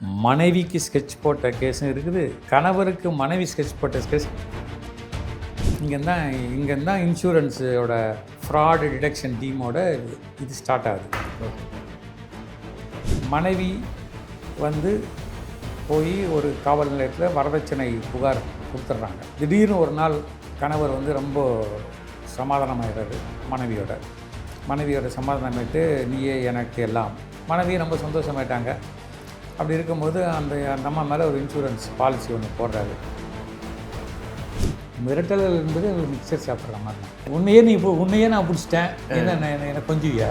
மனைவிக்கு ஸ்கெட்ச் போட்ட கேஸும் இருக்குது. கணவருக்கு மனைவி ஸ்கெட்ச் போட்ட கேஸ் இங்கே தான் இங்கே தான் இன்சூரன்ஸோட ஃப்ராடு டிடெக்ஷன் டீமோட இது ஸ்டார்ட் ஆகுது. மனைவி வந்து போய் ஒரு காவல் நிலையத்தில் வரதட்சணை புகார் கொடுத்துட்றாங்க. திடீர்னு ஒரு நாள் கணவர் வந்து ரொம்ப சமாதானமாயிடுறாரு மனைவியோட. மனைவியோட சமாதானமாயிட்டு நீயே எனக்கு எல்லாம். மனைவியும் ரொம்ப சந்தோஷமாயிட்டாங்க. அப்படி இருக்கும்போது அந்த அந்த அம்மா மேலே ஒரு இன்சூரன்ஸ் பாலிசி ஒன்று போடுறாரு. மிரட்டல் என்பது மிக்சர் சாப்பிட்ற மாதிரி தான். உன்னையே நீ இப்போ உன்னையே நான் பிடிச்சிட்டேன். என்ன என்ன- கொஞ்சியா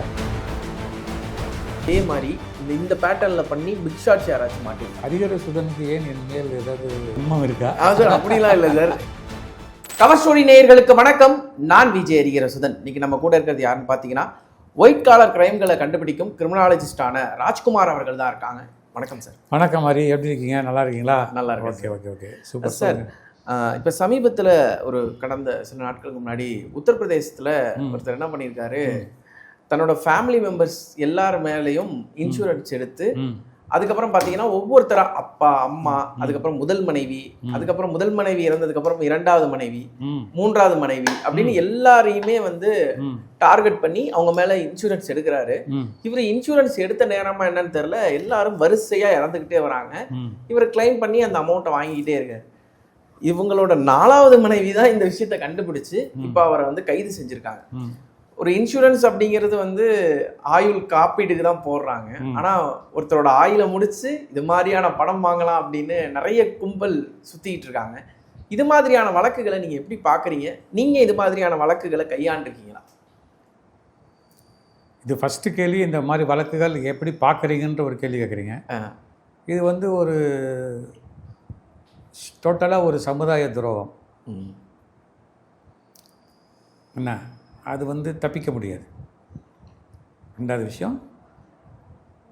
அதே மாதிரி இந்த இந்த பேட்டர்னில் பண்ணி பிக் ஷாட்ஸ் யாராச்சும் மாட்டீங்க ஹரிகர சுதனுக்கு ஏன் என் மேல் ஏதாவது உண்மம் இருக்கா? சார் அப்படிலாம் இல்லை சார் கவர் ஸ்டோரி நேயர்களுக்கு வணக்கம். நான் விஜய் அரிகிற சுதன். இன்னைக்கு நம்ம கூட இருக்கிறது யாருன்னு பார்த்தீங்கன்னா ஒயிட் காலர் கிரைம்களை கண்டுபிடிக்கும் கிரிமினாலஜிஸ்டான ராஜ்குமார் அவர்கள் தான் இருக்காங்க. வணக்கம் சார் வணக்கம் ஹரி எப்படி இருக்கீங்க? நல்லா இருக்கீங்களா? நல்லா இருக்கேன் okay okay okay. Super sir இப்போ சமீபத்தில் ஒரு கடந்த சில நாட்களுக்கு முன்னாடி உத்தரப்பிரதேசத்தில் ஒருத்தர் என்ன பண்ணியிருக்காரு? தன்னோட ஃபேமிலி மெம்பர்ஸ் எல்லார் மேலேயும் இன்சூரன்ஸ் எடுத்து அதுக்கப்புறம் பார்த்தீங்கன்னா ஒவ்வொருத்தரா அப்பா அம்மா அதுக்கப்புறம் முதல் மனைவி அதுக்கப்புறம் முதல் மனைவி இறந்ததுக்கு அப்புறம் இரண்டாவது மனைவி மூன்றாவது மனைவி அப்படின்னு எல்லாரையுமே வந்து டார்கெட் பண்ணி அவங்க மேல இன்சூரன்ஸ் எடுக்கிறாரு. இவர் இன்சூரன்ஸ் எடுத்த நேரமா என்னன்னு தெரியல எல்லாரும் வரிசையா இறந்துகிட்டே வராங்க. இவர் கிளைம் பண்ணி அந்த அமௌண்ட்டை வாங்கிக்கிட்டே இருக்காரு. இவங்களோட நாலாவது மனைவி தான் இந்த விஷயத்தை கண்டுபிடிச்சு இப்போ அவரை வந்து கைது செஞ்சிருக்காங்க. ஒரு இன்சூரன்ஸ் அப்படிங்கிறது வந்து ஆயுள் காப்பீட்டுக்கு தான் போடுறாங்க ஆனா ஒருத்தரோட ஆயுளை முடிச்சு இது மாதிரியான படம் வாங்கலாம் அப்படின்னு நிறைய கும்பல் சுத்திட்டு இருக்காங்க. இது மாதிரியான வழக்குகளை நீங்க எப்படி பாக்குறீங்க நீங்க இது மாதிரியான வழக்குகளை கையாண்டிருக்கீங்களா? இது ஃபஸ்ட்டு கேள்வி இந்த மாதிரி வழக்குகள் எப்படி பார்க்குறீங்கன்ற ஒரு கேள்வி கேட்குறீங்க. இது வந்து ஒரு டோட்டலாக ஒரு சமுதாய துரோகம். என்ன? அது வந்து தப்பிக்க முடியாது. ரெண்டாவது விஷயம்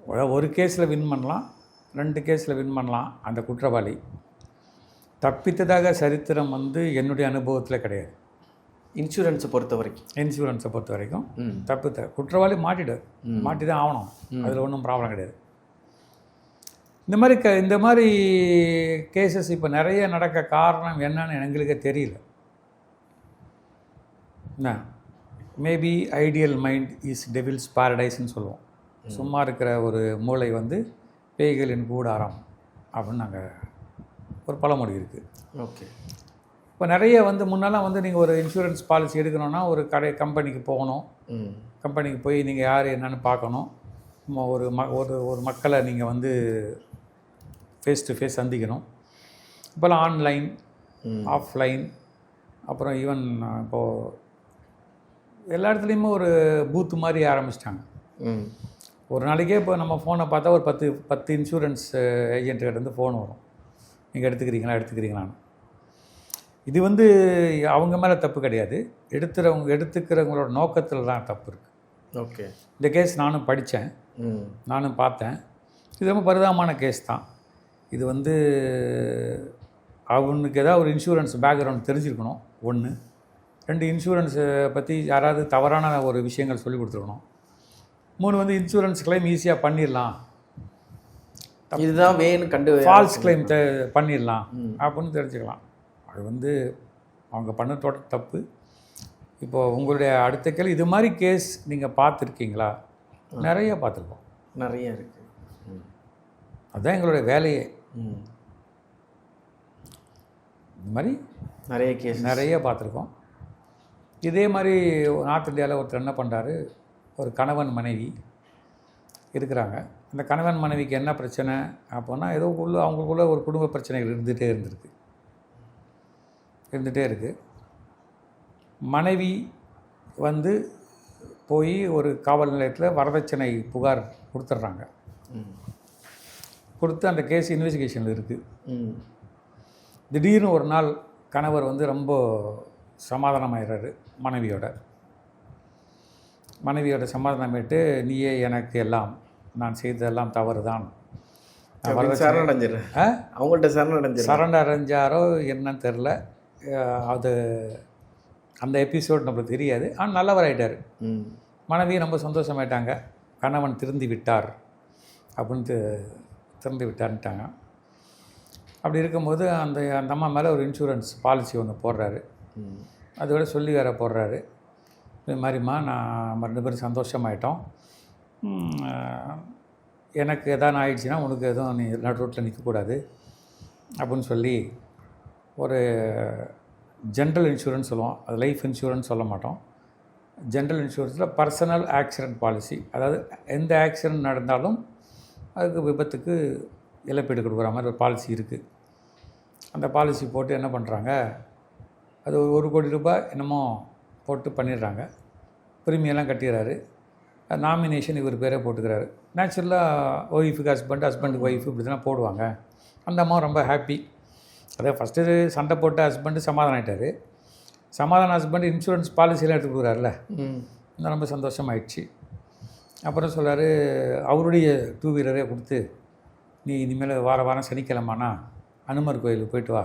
ஒரு- கேஸில் வின் பண்ணலாம் ரெண்டு கேஸில் வின் பண்ணலாம் அந்த குற்றவாளி. தப்பித்ததாக சரித்திரம் வந்து என்னுடைய அனுபவத்தில் கிடையாது. இன்சூரன்ஸை பொறுத்த வரைக்கும். இன்சூரன்ஸை பொறுத்த வரைக்கும் ம், தப்பு த குற்றவாளி மாட்டிடுவார் மாட்டி தான் ஆகணும். அதில் ஒன்றும் ப்ராப்ளம் கிடையாது. இந்த மாதிரி க இந்த மாதிரி கேசஸ் இப்போ நிறைய நடக்க காரணம் என்னன்னு எங்களுக்கே தெரியல. என்ன? Maybe ideal mind is devil's பாரடைஸ்னு சொல்லுவோம். சும்மா இருக்கிற ஒரு மூளை வந்து பேய்களின் கூடாரம் அப்படின்னு நாங்கள் ஒரு பழமொழி இருக்குது ஓகே. இப்போ நிறைய வந்து முன்னெல்லாம் வந்து நீங்கள் ஒரு இன்சூரன்ஸ் பாலிசி எடுக்கணும்னா ஒரு கடை கம்பெனிக்கு போகணும். கம்பெனிக்கு போய் நீங்கள் யார் என்னன்னு பார்க்கணும். ஒரு ம ஒரு ஒரு மக்களை நீங்கள் வந்து ஃபேஸ் டு ஃபேஸ் சந்திக்கணும். இப்போலாம் ஆன்லைன். ஆஃப்லைன் அப்புறம் ஈவன் இப்போது எல்லா இடத்துலையுமே ஒரு பூத்து மாதிரி ஆரம்பிச்சிட்டாங்க. ஒரு நாளைக்கே இப்போ நம்ம ஃபோனை பார்த்தா ஒரு பத்து பத்து இன்சூரன்ஸ் ஏஜென்ட்டுக்கிட்ட இருந்து ஃபோன் வரும். நீங்கள் எடுத்துக்கிறீங்களா எடுத்துக்கிறீங்களான்னு. இது வந்து அவங்க மேலே தப்பு கிடையாது. எடுத்துறவங்க எடுத்துக்கிறவங்களோட நோக்கத்தில் தான் தப்பு இருக்குது ஓகே. இந்த கேஸ் நானும் படித்தேன் நானும் பார்த்தேன். இது ரொம்ப பரிதாபமான கேஸ் தான். இது வந்து அவனுக்கு ஏதாவது ஒரு இன்சூரன்ஸ் பேக்ரவுண்ட் தெரிஞ்சிருக்கணும். ஒன்று ரெண்டு இன்சூரன்ஸை பற்றி யாராவது தவறான ஒரு விஷயங்கள் சொல்லி கொடுத்துருக்கணும். மூணு வந்து இன்சூரன்ஸ் கிளைம் ஈஸியாக பண்ணிடலாம். இதுதான் வேணும் கண்டு ஃபால்ஸ் கிளைம் த பண்ணிடலாம் அப்படின்னு தெரிஞ்சுக்கலாம். அது வந்து அவங்க பண்ண தோட்ட தப்பு. இப்போ உங்களுடைய அடுத்த கேள்வி இது மாதிரி கேஸ் நீங்கள் பார்த்துருக்கீங்களா? நிறைய பார்த்துருக்கோம். நிறைய இருக்கு. ம், அதுதான் எங்களுடைய வேலையே. ம். இந்த மாதிரி நிறைய கேஸ் நிறைய பார்த்துருக்கோம். இதே மாதிரி நார்த் இந்தியாவில் ஒருத்தர் என்ன பண்ணுறாரு ஒரு கணவன் மனைவி இருக்கிறாங்க. அந்த கணவன் மனைவிக்கு என்ன பிரச்சனை? அப்போனா ஏதோ உள்ள அவங்களுக்குள்ள ஒரு குடும்ப பிரச்சனைகள் இருந்துகிட்டே இருந்திருக்கு. இருந்துகிட்டே இருக்குது மனைவி வந்து போய் ஒரு காவல் நிலையத்தில் வரதட்சணை புகார் கொடுத்துட்றாங்க கொடுத்து அந்த கேஸ் இன்வெஸ்டிகேஷனில் இருக்குது திடீர்னு ஒரு நாள் கணவர் வந்து ரொம்ப சமாதானமாயிடுறாரு மனைவியோட. மனைவியோட சமாதானமாயிட்டு நீயே எனக்கு எல்லாம் நான் செய்ததெல்லாம் தவறு தான் சரணடைஞ்சிடுறேன்? அவங்கள்ட்ட சரணடைஞ்சிடுறேன் சரண்டர் அடைஞ்சாரோ என்னன்னு தெரில அது அந்த எபிசோட் நம்மளுக்கு தெரியாது. ஆனால் நல்லவராயிட்டார். மனைவி ரொம்ப சந்தோஷமாயிட்டாங்க. கணவன் திருந்தி விட்டார் அப்படின்னு தெ- திறந்து விட்டான்ட்டாங்க அப்படி இருக்கும்போது அந்த அந்த அம்மா மேலே ஒரு இன்சூரன்ஸ் பாலிசி ஒன்று போடுறாரு. அதோட சொல்லி வேற போடுறாரு. இது மாதிரிம்மா நான் நம்ம ரெண்டு பேரும் சந்தோஷமாயிட்டோம் எனக்கு எதாவது ஆயிடுச்சுன்னா உனக்கு எதுவும் நீ நடு ரோட்டில் நிற்கக்கூடாது அப்படின்னு சொல்லி ஒரு ஜென்ரல் இன்சூரன்ஸ் சொல்லுவோம். அது லைஃப் இன்சூரன்ஸ் சொல்ல மாட்டோம். ஜென்ரல் இன்சூரன்ஸில் பர்சனல் ஆக்சிடென்ட் பாலிசி அதாவது எந்த ஆக்சிடென்ட் நடந்தாலும் அதுக்கு விபத்துக்கு இழப்பீடு கொடுக்குற மாதிரி ஒரு பாலிசி இருக்குது அந்த பாலிசி போட்டு என்ன பண்ணுறாங்க அது ஒரு ஒரு கோடி ரூபாய் என்னமோ போட்டு பண்ணிடுறாங்க. ப்ரீமியெல்லாம் கட்டிடுறாரு. நாமினேஷன் இவர் பேரே போட்டுக்கிறாரு. நேச்சுரலாக ஒய்ஃபுக்கு ஹஸ்பண்ட் ஹஸ்பண்டுக்கு ஒய்ஃபு இப்படி தான் போடுவாங்க. அந்த அம்மா ரொம்ப ஹாப்பி அதே ஃபஸ்ட்டு சண்டை போட்ட ஹஸ்பண்டு சமாதானம் ஆயிட்டாரு. சமாதான ஹஸ்பண்ட் இன்சூரன்ஸ் பாலிசியெல்லாம் எடுத்து கொடுக்குறாருல ரொம்ப சந்தோஷமாயிடுச்சு. அப்புறம் சொல்றாரு அவருடைய டூ வீலரே கொடுத்து நீ இனிமேல் வார வாரம் சனிக்கிழமானா அனுமர் கோயிலுக்கு போயிட்டு வா.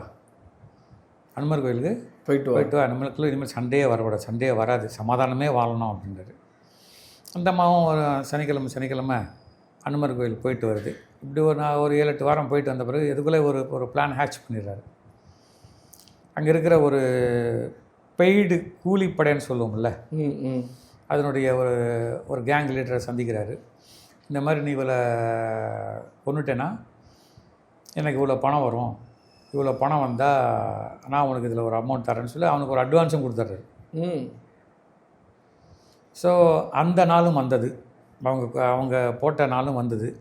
அனுமர் கோயிலுக்கு போயிட்டு போயிட்டு வா. நம்மளுக்குள்ள இனிமேல் சண்டையே வரக்கூடாது சண்டையே வராது. சமாதானமே வாழணும் அப்படின்றாரு. அந்த அம்மாவும் ஒரு சனிக்கிழமை சனிக்கிழமை அனுமர் கோயில் போயிட்டு வருது. இப்படி ஒரு நான் ஒரு ஏழு எட்டு வாரம் போயிட்டு வந்த பிறகு இதுக்குள்ளே ஒரு ஒரு பிளான் ஹேட்ச் பண்ணிடுறாரு. அங்கே இருக்கிற ஒரு பெய்டு கூலிப்படைன்னு சொல்லுவோம்ல ம் ம். அதனுடைய ஒரு ஒரு கேங் லீடரை சந்திக்கிறாரு. இந்த மாதிரி நீ இவளை கொண்டுட்டேன்னா எனக்கு இவ்வளோ பணம் வரும். இவ்வளோ பணம் வந்தால் நான் உனக்கு இதில் ஒரு அமௌண்ட் தரேன்னு சொல்லி அவனுக்கு ஒரு அட்வான்ஸும் கொடுத்துட்றாரு. ம். ஸோ அந்த நாளும் வந்தது. அவங்க அவங்க போட்ட நாளும் வந்தது.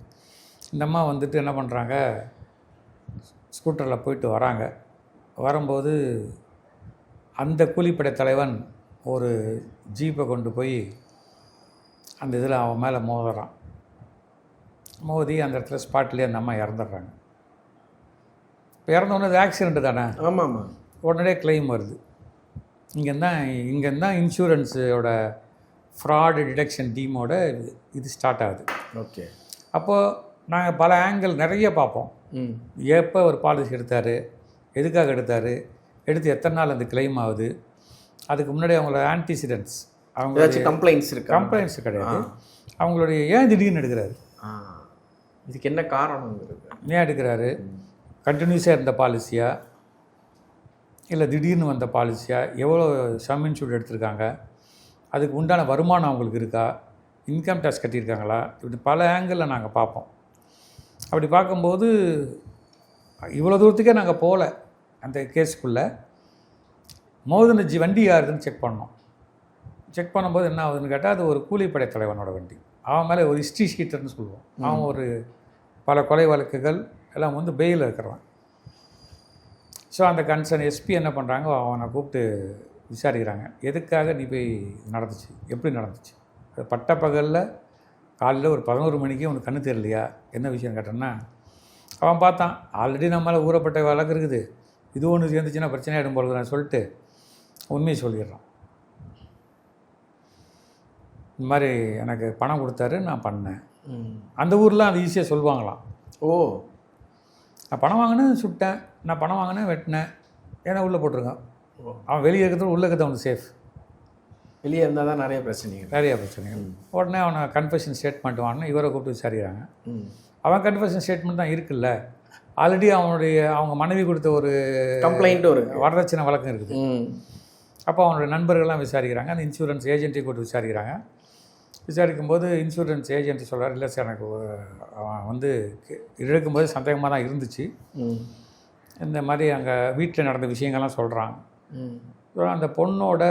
இந்த அம்மா வந்துட்டு என்ன பண்ணுறாங்க ஸ்கூட்டரில் போயிட்டு வராங்க. வரும்போது அந்த கூலிப்படை தலைவன் ஒரு ஜீப்பை கொண்டு போய் அந்த இதில் அவன் மேலே மோதுறான். மோதி அந்த இடத்துல ஸ்பாட்லேயே அந்த அம்மா இறந்துடுறாங்க. இப்போ இறந்தோடனே அது ஆக்சிடெண்ட்டு தானே? ஆமாம் ஆமாம் உடனே கிளைம் வருது. இங்கே தான் இங்கே தான் இன்சூரன்ஸோட ஃப்ராடு டிடெக்ஷன் டீமோட இது இது ஸ்டார்ட் ஆகுது. ஓகே. அப்போது நாங்கள் பல ஆங்கிள் நிறைய பார்ப்போம். ம். எப்போ ஒரு பாலிசி எடுத்தார்? எதுக்காக எடுத்தார்? எடுத்து எத்தனை நாள் அந்த கிளைம் ஆகுது? அதுக்கு முன்னாடி அவங்களோட ஆன்டிசிடென்ட்ஸ் அவங்க கம்ப்ளைண்ட்ஸ் இருக்கா? கம்ப்ளைண்ட்ஸ் கிடையாது. அவங்களுடைய ஏன் திடீர்னு எடுக்கிறாரு? இதுக்கு என்ன காரணங்கிறது? ஏன் எடுக்கிறாரு? கண்டினியூஸாக இருந்த பாலிசியா இல்லை திடீர்னு வந்த பாலிசியா எவ்வளோ சம் இன்சூர் எடுத்திருக்காங்க? அதுக்கு உண்டான வருமானம் அவங்களுக்கு இருக்கா? இன்கம் டேக்ஸ் கட்டியிருக்காங்களா? இப்படி பல ஆங்கிளில் நாங்கள் பார்ப்போம். அப்படி பார்க்கும்போது இவ்வளோ தூரத்துக்கே நாங்கள் போகல அந்த கேஸுக்குள்ளே மோதின ஜி வண்டி யாருதுன்னு செக் பண்ணோம். செக் பண்ணும்போது என்ன ஆகுதுன்னு கேட்டால் அது ஒரு கூலிப்படை தலைவனோட வண்டி. அவன் மேலே ஒரு ஹிஸ்ட்ரி ஷீட்டர்னு சொல்லுவோம். அவன் ஒரு பல கொலை வழக்குகள் எல்லாம் வந்து பெயில் இருக்கிறான். ஸோ அந்த கன்சர்ன் எஸ்பி என்ன பண்ணுறாங்க அவனை கூப்பிட்டு விசாரிக்கிறாங்க. எதுக்காக நீ போய் நடந்துச்சு? எப்படி நடந்துச்சு? அது பட்டப்பகலில் காலையில் ஒரு பதினோரு மணிக்கு அவனுக்கு கண்ணு தெரியலையா? என்ன விஷயம் கேட்டோன்னா அவன் பார்த்தான் ஆல்ரெடி நம்மளால் ஊறப்பட்ட வழக்கு இருக்குது. இது ஒன்று சேர்ந்துச்சுன்னா பிரச்சனை ஆகிடும் நான் சொல்லிட்டு உண்மையை சொல்லிடுறான். இந்த மாதிரி எனக்கு பணம் கொடுத்தாரு நான் பண்ணேன். அந்த ஊரில் அது ஈஸியாக சொல்லுவாங்களாம். ஓ. நான் பணம் வாங்கினேன் சுட்டேன். நான் பணம் வாங்கினேன் வெட்டினேன். ஏன்னா உள்ளே போட்டிருக்கான். அவன் வெளியே இருக்கிறது உள்ளே இருக்கிறது அவனுக்கு சேஃப் வெளியே இருந்தால் தான் நிறைய பிரச்சனைகள். நிறைய பிரச்சனைகள். உடனே அவனை கன்ஃபெஷன் ஸ்டேட்மெண்ட் வாங்கினா இவரை கூப்பிட்டு விசாரிக்கிறாங்க. அவன் கன்ஃபெஷன் ஸ்டேட்மெண்ட் தான் இருக்குல்ல. ஆல்ரெடி அவனுடைய அவங்க மனைவி கொடுத்த ஒரு கம்ப்ளைண்ட்டும் இருக்கு. வரதட்சணை வழக்கம் இருக்குது. அப்போ அவனுடைய நண்பர்கள்லாம் விசாரிக்கிறாங்க. அந்த இன்சூரன்ஸ் ஏஜென்ட்டை கூப்பிட்டு விசாரிக்கிறாங்க. விசாரிக்கும்போது இன்சூரன்ஸ் ஏஜென்ட் சொல்கிறார் இல்லை சார் எனக்கு அவன் வந்து எடுக்கும்போது சந்தேகமாக தான் இருந்துச்சு. இந்த மாதிரி அங்கே வீட்டில் நடந்த விஷயங்கள்லாம் சொல்கிறான் அந்த பொண்ணோட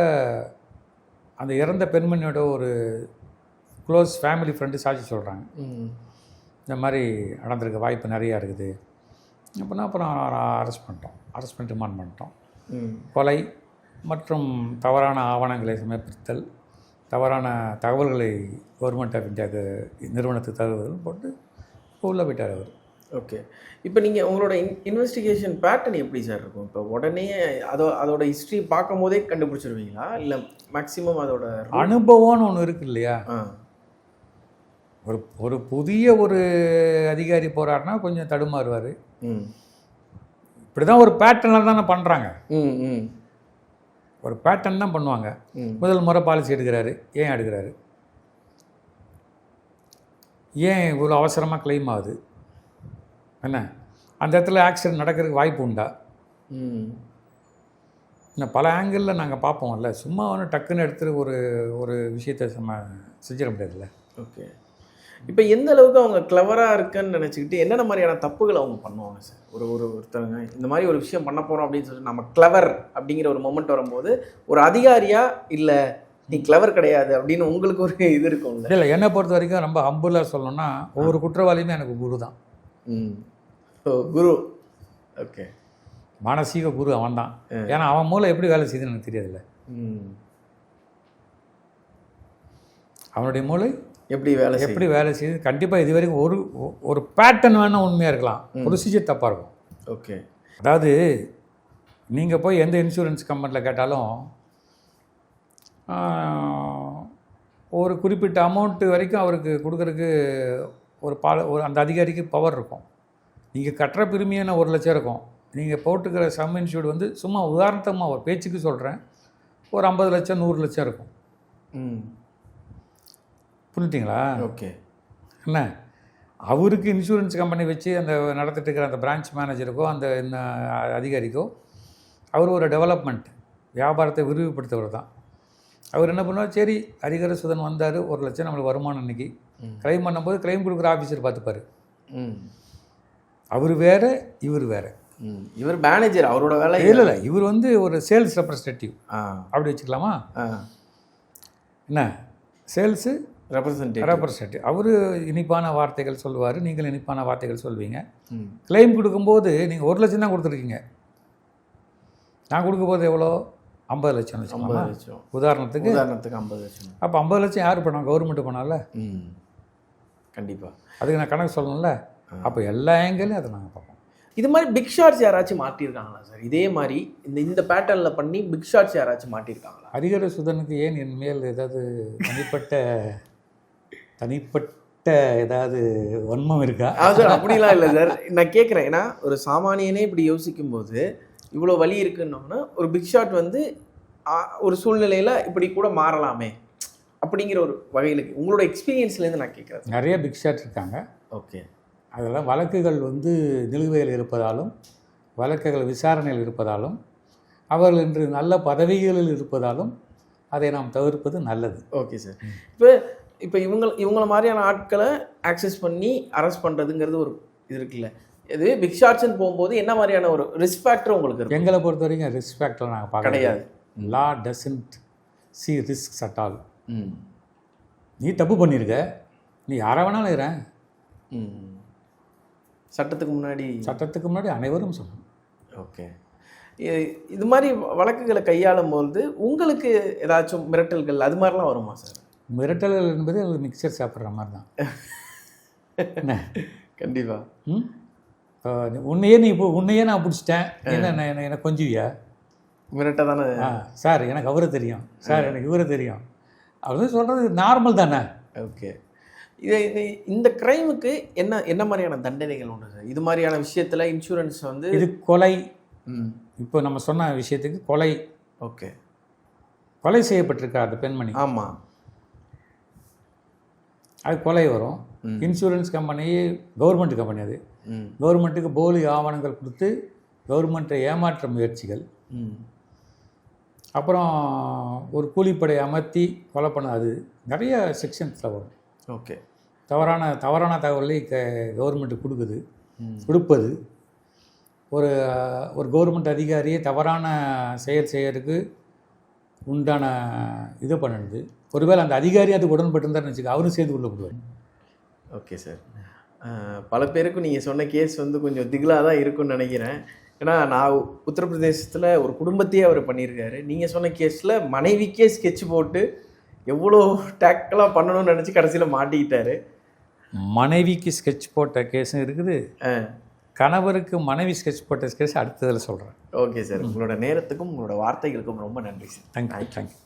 அந்த இறந்த பெண்மணியோட ஒரு க்ளோஸ் ஃபேமிலி ஃப்ரெண்டு சாட்சி சொல்கிறாங்க இந்த மாதிரி நடந்திருக்க வாய்ப்பு நிறையா இருக்குது. அப்படின்னா அப்புறம் அரெஸ்ட் பண்ணிட்டோம். அரெஸ்ட் பண்ணி ரிமாண்ட் பண்ணிட்டோம். கொலை மற்றும் தவறான ஆவணங்களை சமர்ப்பித்தல். தவறான தகவல்களை கவர்மெண்ட் ஆஃப் இந்தியாவுக்கு நிறுவனத்துக்கு தருவதும் போட்டு இப்போ உள்ளே போயிட்டார் அவர். ஓகே இப்போ நீங்கள் உங்களோட இன் இன்வெஸ்டிகேஷன் பேட்டர்ன் எப்படி சார் இருக்கும்? இப்போ உடனே அதோ அதோட ஹிஸ்ட்ரி பார்க்கும் போதே கண்டுபிடிச்சிருவீங்களா? இல்லை மேக்ஸிமம் அதோட அனுபவம்னு ஒன்று இருக்கு இல்லையா? ஆ. ஒரு ஒரு புதிய ஒரு அதிகாரி போகிறாருன்னா கொஞ்சம் தடுமாறுவார். ம். இப்படி தான் ஒரு பேட்டர்னில் தானே பண்ணுறாங்க ம் ம். ஒரு பேட்டர்ன் தான் பண்ணுவாங்க. முதல் முறை பாலிசி எடுக்கிறாரு ஏன் எடுக்கிறாரு? ஏன் இவ்வளோ அவசரமாக க்ளைம் ஆகுது? என்ன? அந்த இடத்துல ஆக்சிடென்ட் நடக்கிறதுக்கு வாய்ப்பு உண்டா? இன்னும் பல ஆங்கிளில் நாங்கள் பார்ப்போம்ல. சும்மா ஒன்று டக்குன்னு எடுத்துட்டு ஒரு ஒரு விஷயத்தை நம்ம செஞ்சிட முடியாதுல்ல. ஓகே. இப்போ எந்த அளவுக்கு அவங்க கிளவராக இருக்குன்னு நினச்சிக்கிட்டு என்னென்ன மாதிரியான தப்புகள் அவங்க பண்ணுவாங்க சார் ஒரு ஒரு ஒருத்தவங்க இந்த மாதிரி ஒரு விஷயம் பண்ண போகிறோம் அப்படின்னு சொல்லிட்டு நம்ம கிளவர் அப்படிங்கிற ஒரு மொமெண்ட் வரும்போது ஒரு அதிகாரியா இல்லை நீ கிளவர் கிடையாது அப்படின்னு உங்களுக்கு ஒரு இது இருக்கும்ல? இல்லை என்னை பொறுத்த வரைக்கும் ரொம்ப ஹம்புலாக சொல்லணும்னா ஒவ்வொரு குற்றவாளியுமே எனக்கு குரு தான். குரு. ஓகே. மானசீக குரு அவன் தான் ஏன்னா அவன் மூளை எப்படி வேலை செய்யுதுன்னு எனக்கு தெரியாதுல்ல. ம். அவனுடைய மூளை எப்படி வேலை எப்படி வேலை செய்யுது? கண்டிப்பாக இது வரைக்கும் ஒரு ஒரு பேட்டர்ன் வேணால் உண்மையாக இருக்கலாம். ப்ரொசீஜர் தப்பாக இருக்கும். ஓகே. அதாவது நீங்கள் போய் எந்த இன்சூரன்ஸ் கம்பெனியில் கேட்டாலும் ஒரு குறிப்பிட்ட அமௌண்ட்டு வரைக்கும் அவருக்கு கொடுக்கறதுக்கு ஒரு பால ஒரு அந்த அதிகாரிக்கு பவர் இருக்கும். நீங்கள் கட்டுற பிரிமியான ஒரு லட்சம் இருக்கும். நீங்கள் போட்டுக்கிற சம் இன்சூர்டு வந்து சும்மா உதாரணத்தமாக ஒரு பேச்சுக்கு சொல்கிறேன் ஒரு ஐம்பது லட்சம் நூறு லட்சம் இருக்கும். ம். புரிஞ்சுட்டிங்களா? ஓகே. என்ன? அவருக்கு இன்சூரன்ஸ் கம்பெனி வச்சு அந்த நடத்திட்டு இருக்கிற அந்த பிரான்ச் மேனேஜருக்கோ அந்த அதிகாரிக்கோ அவர் ஒரு டெவலப்மெண்ட் வியாபாரத்தை விரிவுபடுத்தவர் தான். அவர் என்ன பண்ணுவார்? சரி ஹரிகர சுதன் வந்தார் ஒரு லட்சம் நம்மளுக்கு வருமானம் இன்னைக்கு. கிளைம் பண்ணும்போது கிளைம் கொடுக்குற ஆஃபீஸர் பார்த்துப்பாரு. ம். அவர் வேற இவர் வேற. ம். இவர் மேனேஜர் அவரோட வேலை இல்லை இல்லை இவர். வந்து ஒரு சேல்ஸ் ரெப்ரசன்டேட்டிவ் ஆ. அப்படி வச்சுக்கலாமா? என்ன? சேல்ஸு ரெப்ரசன்டேட்டிவ் ரெப்ரசன்டேட்டிவ் அவர் இனிப்பான வார்த்தைகள் சொல்லுவார் நீங்கள் இனிப்பான வார்த்தைகள் சொல்வீங்க. கிளைம் கொடுக்கும்போது நீங்கள் ஒரு லட்சம் தான் கொடுத்துருக்கீங்க. நான் கொடுக்க போது எவ்வளோ? ஐம்பது லட்சம் ஐம்பது லட்சம். உதாரணத்துக்கு உதாரணத்துக்கு ஐம்பது லட்சம். அப்போ ஐம்பது லட்சம் யார் பண்ணோம் கவர்மெண்ட் பண்ணால ம். கண்டிப்பாக அதுக்கு நான் கணக்கு சொல்லணும்ல? அப்போ எல்லா ஏங்கிலையும் அதை நாங்கள் பார்ப்போம். இது மாதிரி பிக் ஷாட்ஸ் யாராச்சும் மாட்டியிருக்காங்களா சார் இதே மாதிரி இந்த இந்த பேட்டர்னில் பண்ணி பிக் ஷாட்ஸ் யாராச்சும் மாட்டியிருக்காங்களா? ஹரிகர சுதனுக்கு ஏன் என் மேல் ஏதாவது தனிப்பட்ட தனிப்பட்ட ஏதாவது வன்மம் இருக்கா? சார் அப்படிலாம் இல்லை சார். நான் கேட்குறேன் ஏன்னா ஒரு சாமானியனே இப்படி யோசிக்கும் போது இவ்வளோ வலி இருக்குன்னொன்னா ஒரு பிக் ஷாட் வந்து ஒரு சூழ்நிலையில் இப்படி கூட மாறலாமே அப்படிங்கிற ஒரு வகையில் உங்களோட எக்ஸ்பீரியன்ஸ்லேருந்து நான் கேட்குறேன் நிறைய பிக் ஷாட் இருக்காங்க. ஓகே. அதெல்லாம் வழக்குகள் வந்து நிலுவையில் இருப்பதாலும் வழக்குகள் விசாரணையில் இருப்பதாலும் அவர்கள் இன்று நல்ல பதவிகளில் இருப்பதாலும் அதை நாம் தவிர்ப்பது நல்லது. Okay sir. இப்போ இப்போ இவங்க இவங்கள மாதிரியான ஆட்களை ஆக்சஸ் பண்ணி அரெஸ்ட் பண்ணுறதுங்கிறது ஒரு இது இருக்குல்ல. இதுவே பிக் ஷாட்ஸ்னு போகும்போது என்ன மாதிரியான ஒரு ரிஸ்க் ஃபேக்டர் உங்களுக்கு இருக்கும்? எங்களை பொறுத்த வரைக்கும் ரிஸ்க் ஃபேக்டர் நாங்கள் பார்க்க கிடையாது. Law doesn't see risk at all ம். நீ தப்பு பண்ணியிருக்க நீ யாரை வேணாலும் இருக்கிறேன் ம். சட்டத்துக்கு முன்னாடி சட்டத்துக்கு முன்னாடி அனைவரும் சொல்லணும். ஓகே. இது மாதிரி வழக்குகளை கையாளும் போது உங்களுக்கு ஏதாச்சும் மிரட்டல்கள் அது மாதிரிலாம் வருமா சார்? மிரட்டல்கள் என்பது ஒரு மிக்சர் சாப்பிட்ற மாதிரி தான். என்ன? கண்டிப்பா. ம்? உன்னையே நீ இப்போ உன்னையே நான் பிடிச்சிட்டேன். என்ன என்ன கொஞ்சுவியா? மிரட்ட தானே ஆ சார் எனக்கு அவரை தெரியும். சார் எனக்கு இவரை தெரியும். அப்படின்னு சொல்கிறது நார்மல் தானே. ஓகே. இது இது இந்த கிரைமுக்கு என்ன என்ன மாதிரியான தண்டனைகள் உண்டு சார்? இது மாதிரியான விஷயத்துல இன்சூரன்ஸ் வந்து இது கொலை. ம். இப்போ நம்ம சொன்ன விஷயத்துக்கு கொலை. ஓகே. கொலை செய்யப்பட்டிருக்கா அந்த பெண்மணி. ஆமா. அது கொலை வரும். இன்சூரன்ஸ் கம்பெனி கவர்மெண்ட் கம்பெனி அது. கவர்மெண்ட்டுக்கு போலி ஆவணங்கள் கொடுத்து கவர்மெண்ட்டை ஏமாற்ற முயற்சிகள். அப்புறம் ஒரு கூலிப்படை அமர்த்தி கொலை பண்ண அது நிறைய செக்ஷன்ஸில் வரும். ஓகே. தவறான தவறான தகவலை க கவர்மெண்ட்டு கொடுக்குது. கொடுப்பது. ஒரு ஒரு கவர்மெண்ட் அதிகாரியை தவறான செயல் செய்யறதுக்கு உண்டான இது பண்ணுது. ஒருவேளை அந்த அதிகாரி அதுக்கு உடன்பட்டிருந்தாருன்னு வச்சுக்க அவரும் சேர்ந்து உள்ள போடுவார். Okay sir. பல பேருக்கும் நீங்கள் சொன்ன கேஸ் வந்து கொஞ்சம் திகிலாக தான் இருக்கும்னு நினைக்கிறேன். ஏன்னா நான் உத்தரப்பிரதேசத்தில் ஒரு குடும்பத்தையே அவர் பண்ணியிருக்காரு. நீங்கள் சொன்ன கேஸில் மனைவிக்கே ஸ்கெட்ச் போட்டு எவ்வளோ டேக்கலாக பண்ணணும்னு நினச்சி கடைசியில் மாட்டிக்கிட்டாரு. மனைவிக்கு ஸ்கெட்ச் போட்ட கேஸும் இருக்குது. கணவருக்கு மனைவி ஸ்கெட்ச் போட்ட கேஸ் அடுத்ததில் சொல்கிறேன் ஓகே சார். உங்களோட நேரத்துக்கும் உங்களோட வார்த்தைகளுக்கும் ரொம்ப நன்றி சார். Thank you thank you